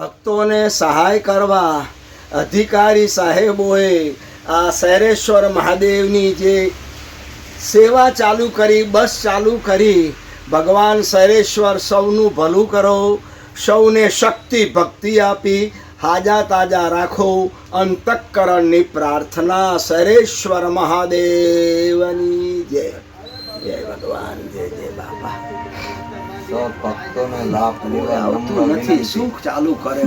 ભક્તોને સહાય કરવા અધિકારી સાહેબોએ આ શૈરેશ્વર મહાદેવની જે સેવા ચાલુ કરી, બસ ચાલુ કરી, ભગવાન શૈરેશ્વર સૌનું ભલું કરો, સૌને શક્તિ ભક્તિ આપી, હાજા તાજા રાખો, અંતઃકરણની પ્રાર્થના શૈરેશ્વર મહાદેવની. જય જય ભગવાન, જય જય બાબા સૌ ભક્તોને લાભ લેવા આવતું નથી. સુખ ચાલુ કરે?